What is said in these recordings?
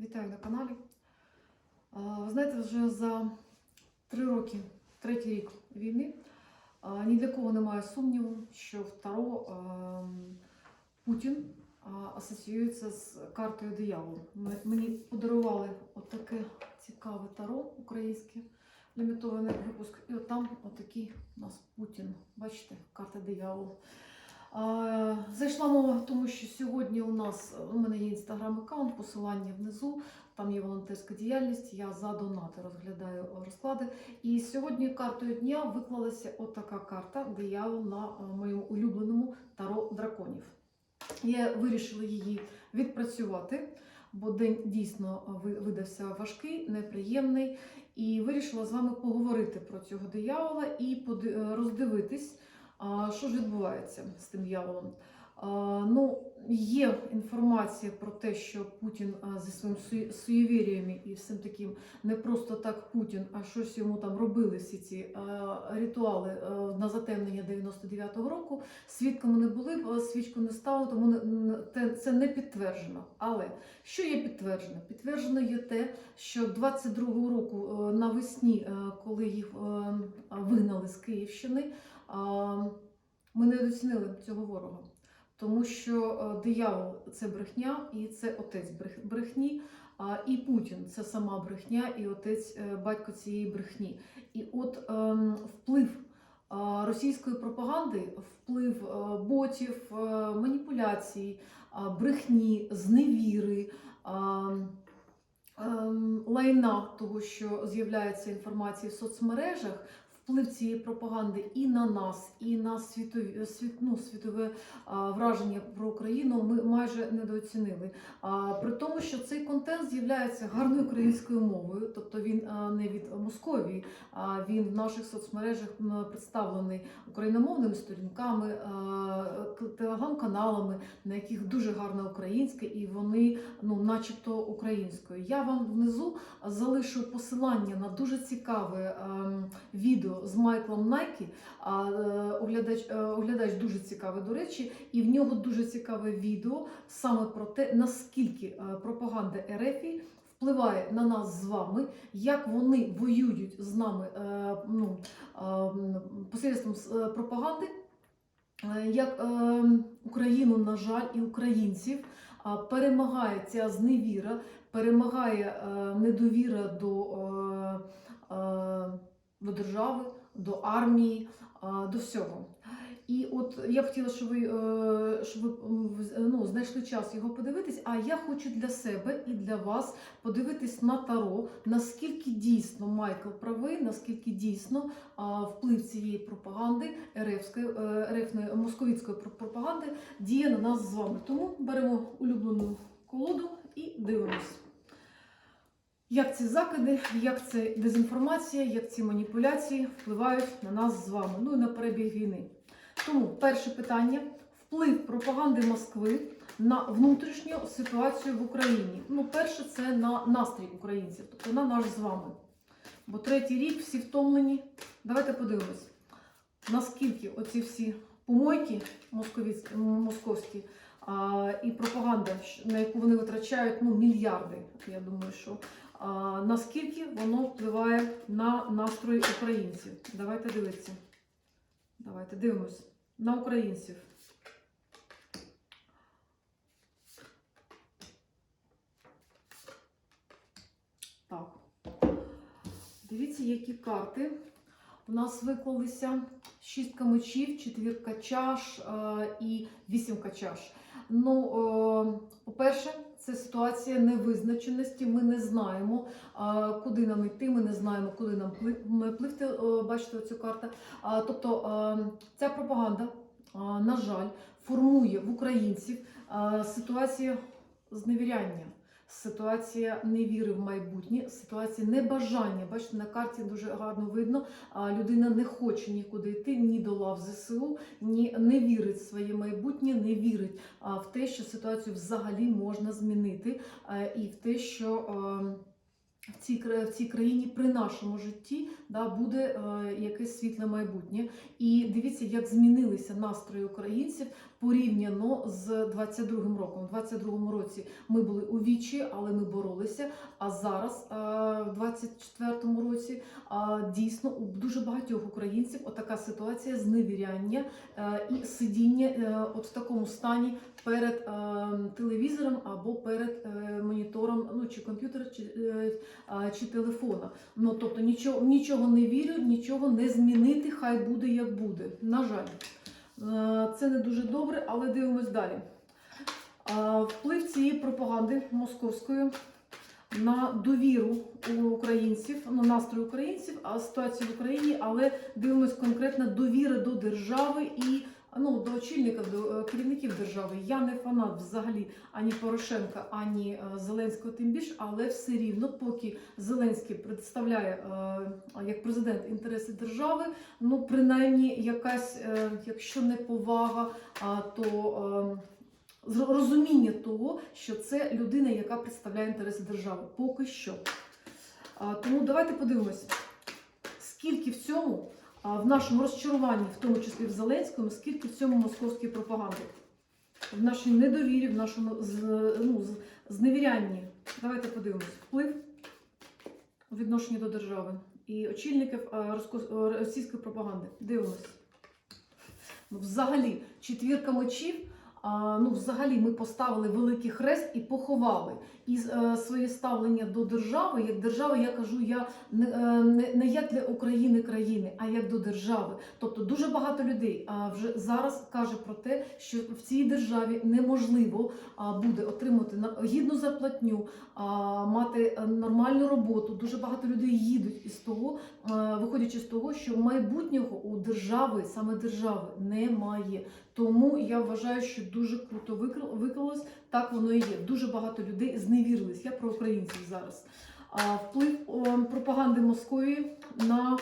Вітаю на каналі. Ви знаєте, вже за три роки, третій рік війни, ні для кого немає сумніву, що в Таро Путін асоціюється з картою дияволу. Мені подарували отаке цікаве таро українське, лімітований випуск. І от там отакий у нас Путін. Бачите, карта дияволу. Зайшла мова, тому що сьогодні у нас у мене є інстаграм-аккаунт, посилання внизу. Там є волонтерська діяльність. Я за донати розглядаю розклади. І сьогодні картою дня виклалася отака карта диявол на е, моєму улюбленому таро драконів. Я вирішила її відпрацювати, бо день дійсно е, видався важкий, неприємний. І вирішила з вами поговорити про цього диявола і е, роздивитись, а, що ж відбувається з тим дияволом. А, Ну, є інформація про те, що Путін зі своїм су- суєвіріями і всім таким не просто так Путін, а щось йому там робили всі ці ритуали на затемнення 99-го року. Свідками не були, свічку не стало, тому це не підтверджено. Але що є підтверджено? Підтверджено є те, що 22-го року е, навесні, е, коли їх е, вигнали з Київщини, ми недооцінили цього ворога. Тому що е, диявол це брехня, і це отець брехні, і Путін це сама брехня, і отець е, батько цієї брехні. І от ем, вплив російської пропаганди, вплив е, ботів, маніпуляцій, брехні, зневіри. ем, Лайна того, що з'являється інформація в соцмережах, вплив цієї пропаганди і на нас, і на світові, світ, ну, світове а, враження про Україну ми майже недооцінили. А, при тому, що цей контент з'являється гарною українською мовою, тобто він а, не від Московії, а він в наших соцмережах представлений україномовними сторінками, телеграм-каналами, на яких дуже гарна українська, і вони ну, начебто українською. Я вам внизу залишу посилання на дуже цікаве ем, відео з Майклом Найкі. Е, оглядач, е, оглядач дуже цікавий, до речі, і в нього дуже цікаве відео саме про те, наскільки е, пропаганда РФ впливає на нас з вами, як вони воюють з нами ну, посередством пропаганди. Як Україну, на жаль, і українців перемагає ця зневіра, перемагає недовіра до, до держави, до армії, до всього. І от я б хотіла, щоб ви, е, щоб ви ну, знайшли час його подивитись. А я хочу для себе і для вас подивитись на таро, наскільки дійсно Майкл правий, наскільки дійсно вплив цієї пропаганди РФської, е, РФної московицької пропаганди діє на нас з вами. Тому беремо улюблену колоду і дивимось. Як ці закиди, як це дезінформація, як ці маніпуляції впливають на нас з вами, ну і на перебіг війни. Тому перше питання: вплив пропаганди Москви на внутрішню ситуацію в Україні. Ну, перше, це на настрій українців, тобто на наш з вами. Бо третій рік всі втомлені. Давайте подивимось, наскільки оці всі помойки московські і пропаганда, на яку вони витрачають ну, мільярди, я думаю, що наскільки воно впливає на настрої українців. Давайте дивитися. Давайте дивимось на українців. Так. Дивіться, які карти. У нас виклалися шістка мечів, четвірка чаш і вісімка чаш. Ну, е, по-перше, це ситуація невизначеності. Ми не знаємо, е, куди нам йти, ми не знаємо, куди нам пли- пливти. е, бачите, цю карту. Тобто ця пропаганда, на жаль, формує в українців ситуацію зневіряння. Ситуація невіри в майбутнє, ситуація небажання. Бачите, на карті дуже гарно видно, а людина не хоче нікуди йти, ні до лав ЗСУ, ні не вірить в своє майбутнє, не вірить в те, що ситуацію взагалі можна змінити, і в те, що е, в цій, в цій країні при нашому житті да, буде е, якесь світле майбутнє. І дивіться, як змінилися настрої українців порівняно з 22-м роком. У 22-му році ми були у вічі, але ми боролися. А зараз, е, в 24-му році, е, дійсно у дуже багатьох українців отака ситуація зневіряння е, і сидіння е, от в такому стані перед е, телевізором або перед е, монітором, ну чи комп'ютера, чи, е, чи телефона. Ну тобто нічого, нічого не вірю, нічого не змінити, хай буде як буде. На жаль, Е, це не дуже добре, але дивимось далі. А, Вплив цієї пропаганди московської на довіру у українців, на настрій українців, а ситуацію в Україні, але дивимось конкретно довіри до держави і ну, до очільників, до е, керівників держави. Я не фанат взагалі ані Порошенка, ані е, Зеленського, тим більше, але все рівно, поки Зеленський представляє е, як президент інтереси держави, ну принаймні якась, якщо не повага, то розуміння того, що це людина, яка представляє інтереси держави. Поки що. Тому давайте подивимось, скільки в цьому, в нашому розчаруванні, в тому числі в Зеленському, скільки в цьому московської пропаганди, в нашій недовірі, в нашому ну, зневірянні. Давайте подивимось. Вплив у відношенні до держави і очільників російської пропаганди. Дивимось. Ну, взагалі, четвірка мечів. Ну, взагалі, ми поставили великий хрест і поховали. І е, своє ставлення до держави, як держави, я кажу, я не, е, не, як для України країни, а як до держави. Тобто дуже багато людей вже зараз каже про те, що в цій державі неможливо буде отримати гідну зарплатню, мати е, нормальну роботу. Дуже багато людей їдуть із того, виходячи з того, що майбутнього у держави, саме держави, немає. Тому я вважаю, що дуже круто виклалось. Так воно і є. Дуже багато людей зневірились. Я про українців зараз. А, вплив пропаганди Москві на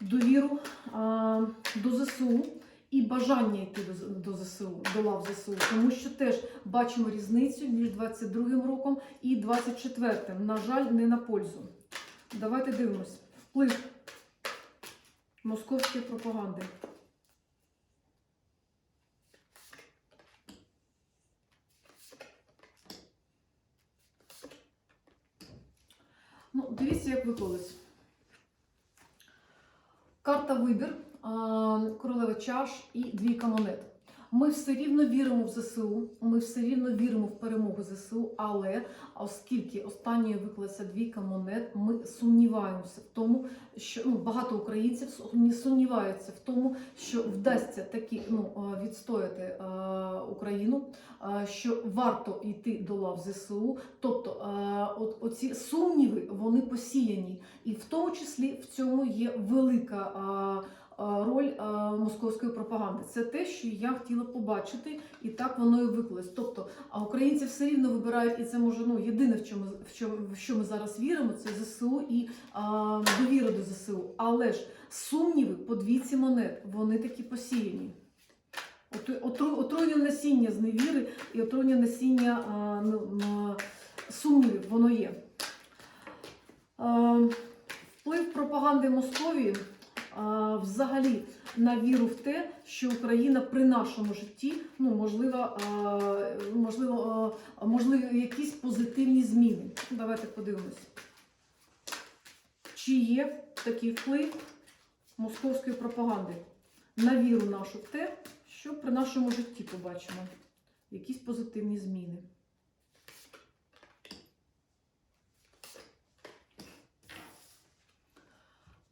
довіру а, до ЗСУ і бажання йти до, до ЗСУ, до лав ЗСУ. Тому що теж бачимо різницю між 22-м роком і 24 На жаль, не на пользу. Давайте дивимось. Вплив московської пропаганди. Ну, як виклалось. Карта вибір, королева чаш і двійка монет. Ми все рівно віримо в ЗСУ, ми все рівно віримо в перемогу ЗСУ, але оскільки останньою виклалася двійка монет, ми сумніваємося в тому, що ну, багато українців сумні- сумніваються в тому, що вдасться таки ну, е, відстояти е, Україну, е, що варто йти до лав ЗСУ. Тобто, е, от оці сумніви вони посіяні, і в тому числі в цьому є велика. е, Роль е, московської пропаганди це те, що я хотіла побачити, і так воно і виклалось. Тобто, а українці все рівно вибирають, і це може ну єдине, в чому в що, в що ми зараз віримо, це ЗСУ і а, довіра до ЗСУ. Але ж сумніви по двійці монет, вони такі посіяні. От- отру- Отруєння насіння з невіри і отруєння насіння а, ну, сумнівів, воно є. А, Вплив пропаганди Московії взагалі на віру в те, що Україна при нашому житті, ну можливо, а, можливо, якісь позитивні зміни. Давайте подивимось. Чи є такий вплив московської пропаганди на віру нашу в те, що при нашому житті побачимо якісь позитивні зміни.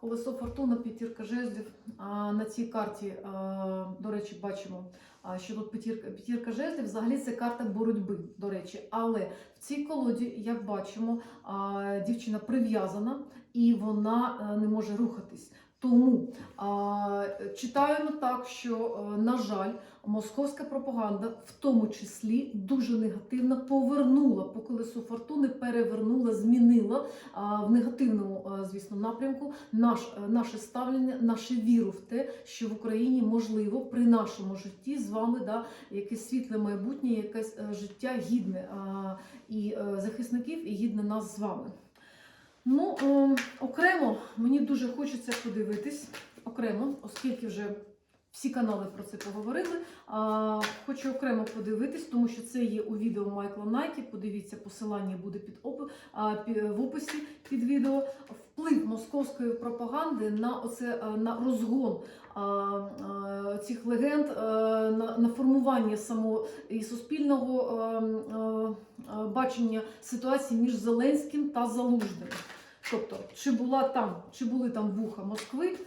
Колесо фортуна, п'ятірка жезлів. На цій карті, до речі, бачимо, що тут п'ятірка, п'ятірка жезлів. Взагалі це карта боротьби, до речі. Але в цій колоді, як бачимо, дівчина прив'язана і вона е, не може рухатись. Тому а, читаємо так, що, е, на жаль, московська пропаганда в тому числі дуже негативно повернула по колесу фортуни, перевернула, змінила а, в негативному, е, звісно, напрямку наш, е, наше ставлення, нашу віру в те, що в Україні можливо при нашому житті з вами да, якесь світле майбутнє, якесь життя гідне а, і захисників, і гідне нас з вами. Ну, е, окремо мені дуже хочеться подивитись окремо, оскільки вже Всі канали про це поговорили. Хочу окремо подивитись, тому що це є у відео Майкла Найкі. Подивіться, посилання буде під пі- в описі під відео. Вплив московської пропаганди на оце на розгон а, цих легенд, а, на, на формування самого і суспільного а, бачення ситуації між Зеленським та Залужним. Тобто, чи була там, чи були там вуха Москви,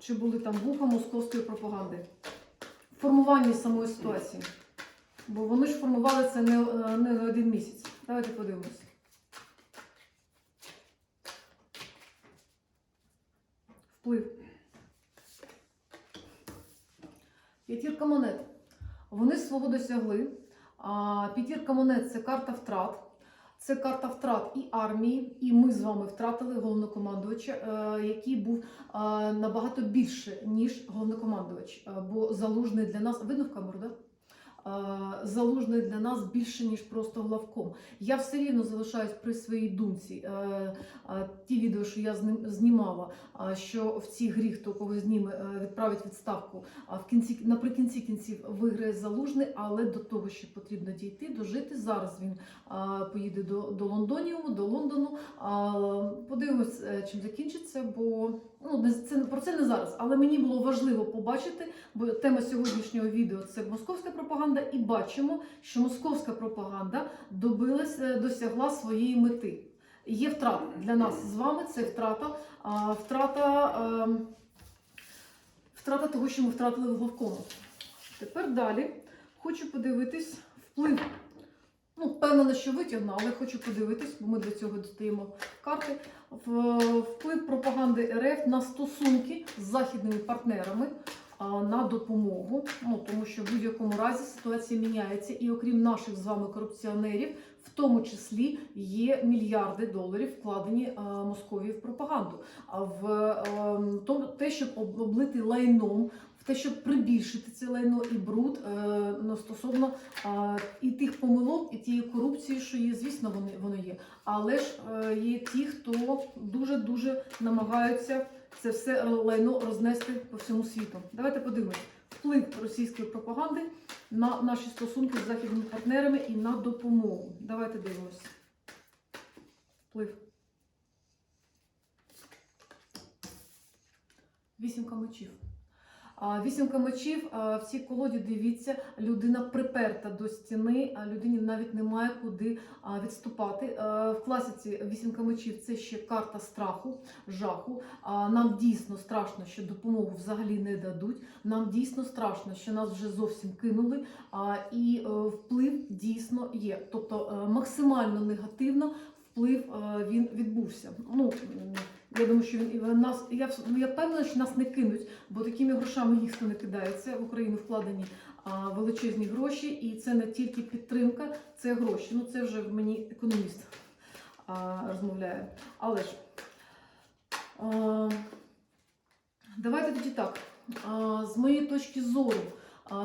чи були там вуха московської пропаганди. Формування самої ситуації. Бо вони ж формували це не, не один місяць. Давайте подивимось. Вплив. П'ятірка монет. Вони свого досягли. П'ятірка монет це карта втрат. Це карта втрат і армії, і ми з вами втратили головнокомандувача, е, який був е, набагато більше, ніж головнокомандувач. Е, Бо залужний для нас видно в камеру, да? Залужний для нас більше, ніж просто главком. Я все рівно залишаюсь при своїй думці. Е, Ті відео, що я знімала, що в цій грі, хто кого зніме, е, відправить відставку. А в кінці наприкінці кінців виграє залужний, але до того, що потрібно дійти, дожити. Зараз він поїде до, до Лондоніуму, до Лондону. Подивимось, е, чим закінчиться, бо ну це про це не зараз. Але мені було важливо побачити, бо тема сьогоднішнього відео це московська пропаганда, і бачимо, що московська пропаганда добилась, е, досягла своєї мети. Є втрата для нас з вами. Це втрата, а, втрата, ем, втрата того, що ми втратили в главкому. Тепер далі хочу подивитись вплив. Ну, впевнена, що витягну, але хочу подивитись, бо ми для цього достаємо карти. Вплив пропаганди РФ на стосунки з західними партнерами на допомогу. Ну, тому що в будь-якому разі ситуація міняється, і окрім наших з вами корупціонерів, в тому числі є мільярди доларів вкладені Московії в пропаганду. А в ем, те, щоб облити лайном, те, щоб прибільшити це лайно і бруд е, ну, стосовно а, і тих помилок, і тієї корупції, що є, звісно, вони, вони є. Але ж е, є ті, хто дуже дуже намагаються це все лайно рознести по всьому світу. Давайте подивимось вплив російської пропаганди на наші стосунки з західними партнерами і на допомогу. Давайте дивимось. Вплив. Вісімка мечів. Вісімка мечів в цій колоді дивіться, людина приперта до стіни, а людині навіть немає куди відступати. В класиці вісімка мечів це ще карта страху, жаху. Нам дійсно страшно, що допомогу взагалі не дадуть. Нам дійсно страшно, що нас вже зовсім кинули. І е, вплив дійсно є. Тобто е, максимально негативно вплив е, він відбувся. Ну, я думаю, що він і нас. Я ну, я впевнена, що нас не кинуть, бо такими грошами ніхто не кидається. В Україну вкладені а, величезні гроші, і це не тільки підтримка, це гроші. Ну це вже мені економіст а, розмовляє. Але ж а, давайте тоді так. А, з моєї точки зору.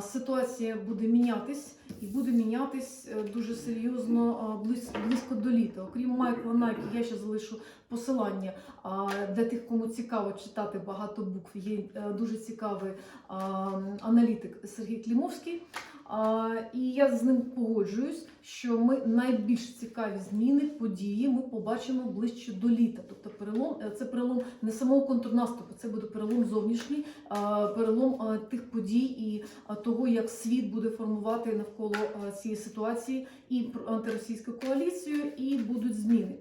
Ситуація буде мінятись і буде мінятись е, дуже серйозно близько, близько до літа. Окрім Майкла Найкі, я ще залишу посилання для тих, кому цікаво читати багато букв. Є е, дуже цікавий аналітик Сергій Клімовський. І я з ним погоджуюсь, що ми найбільш цікаві зміни, події ми побачимо ближче до літа. Тобто перелом е, це перелом не самого контрнаступу, це буде перелом зовнішній, перелом тих подій і того, як світ буде формувати навколо цієї ситуації і про- антиросійську коаліцію, і будуть зміни.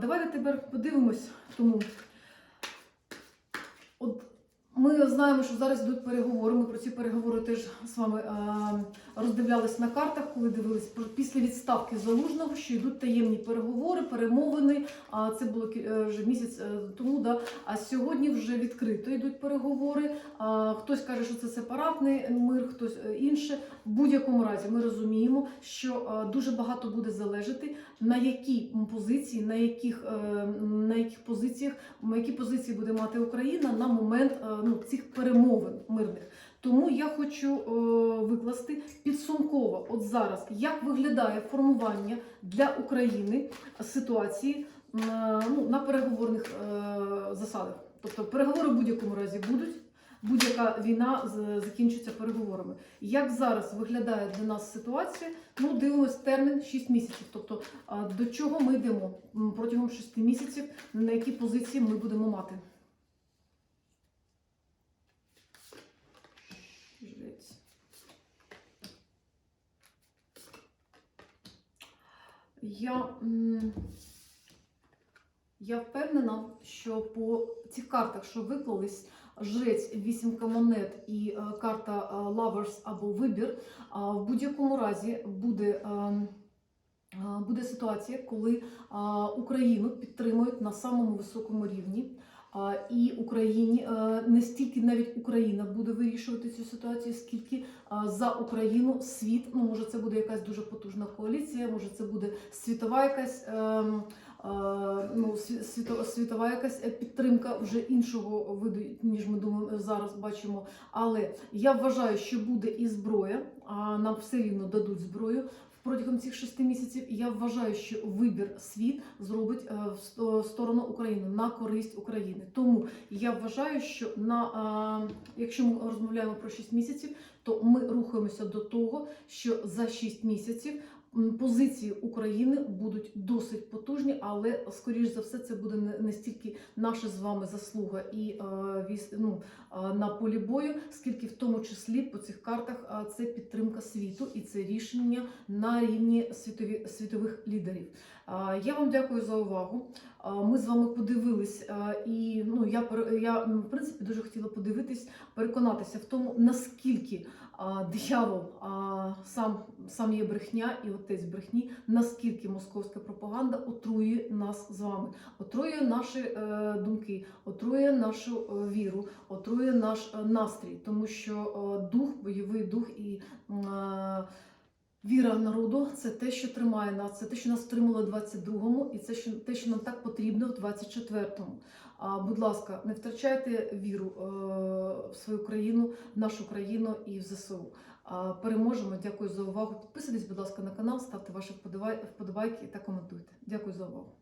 Давайте тепер подивимось. Тому ми знаємо, що зараз йдуть переговори. Ми про ці переговори теж з вами е, роздивлялись на картах, коли дивились після відставки залужного, що йдуть таємні переговори, перемовини. А це було е, вже місяць е, тому. Да. А сьогодні вже відкрито йдуть переговори. А, хтось каже, що це сепаратний мир, хтось інше. В будь-якому разі ми розуміємо, що дуже багато буде залежати на які м, позиції, на яких, е, на яких позиціях, які позиції буде мати Україна на момент е, ну, цих перемовин мирних. Тому я хочу е, викласти підсумково, от зараз, як виглядає формування для України ситуації е, ну, на переговорних е, засадах. Тобто переговори в будь-якому разі будуть. Будь-яка війна закінчиться переговорами. Як зараз виглядає для нас ситуація? Ну, дивимось термін 6 місяців. Тобто до чого ми йдемо протягом 6 місяців, на які позиції ми будемо мати. Я, я впевнена, що по цих картах, що виклались, жрець, вісімка монет і е, карта е, Lovers або вибір, а, в будь-якому разі буде. ем, Буде ситуація, коли Україну підтримують на самому високому рівні. І Україні е, не стільки навіть Україна буде вирішувати цю ситуацію, скільки за Україну світ. Ну може, це буде якась дуже потужна коаліція, може це буде світова якась. Е, Ну, сві- світо- світова якась е, підтримка вже іншого виду, ніж ми думаємо зараз бачимо. Але я вважаю, що буде і зброя. А нам все рівно дадуть зброю протягом цих шести місяців. Я вважаю, що вибір світ зробить е, в сто- сторону України на користь України. Тому я вважаю, що на якщо ми розмовляємо про 6 місяців, то ми рухаємося до того, що за 6 місяців. Позиції України будуть досить потужні, але скоріш за все це буде не, стільки наша з вами заслуга і е, ну, е, на полі бою, скільки в тому числі по цих картах е, це підтримка світу і це рішення на рівні світові, світових лідерів. Я вам дякую за увагу. Ми з вами подивились, і ну я я в принципі дуже хотіла подивитись, переконатися в тому, наскільки диявол сам, сам є брехня і отець брехні, наскільки московська пропаганда отруює нас з вами, отруює наші е, думки, отруює нашу е, віру, отруює наш е, настрій, тому що е, дух, бойовий дух і е, віра народу це те, що тримає нас, це те, що нас втримало в 22-му, і це що, те, що нам так потрібно в 24-му. А, будь ласка, не втрачайте віру е, в свою країну, в нашу країну і в ЗСУ. Переможемо. Дякую за увагу. Підписуйтесь, будь ласка, на канал, ставте ваші вподобай- вподобайки та коментуйте. Дякую за увагу.